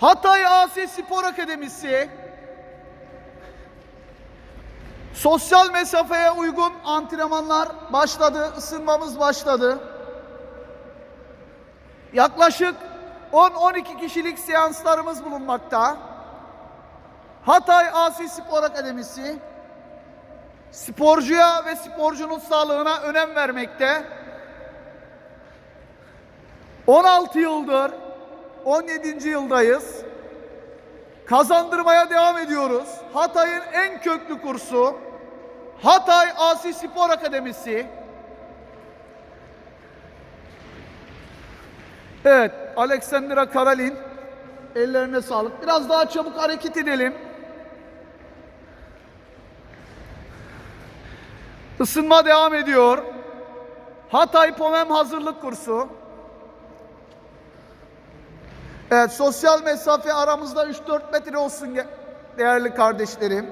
Hatay Asi Spor Akademisi sosyal mesafeye uygun antrenmanlar başladı, ısınmamız başladı. Yaklaşık 10-12 kişilik seanslarımız bulunmakta. Hatay Asi Spor Akademisi sporcuya ve sporcunun sağlığına önem vermekte. 16 yıldır 17. yıldayız. Kazandırmaya devam ediyoruz. Hatay'ın en köklü kursu Hatay Asi Spor Akademisi. Evet, Alexandra Karalin ellerine sağlık. Biraz daha çabuk hareket edelim. Isınma devam ediyor. Hatay Pomem hazırlık kursu. Evet sosyal mesafe aramızda 3-4 metre olsun değerli kardeşlerim.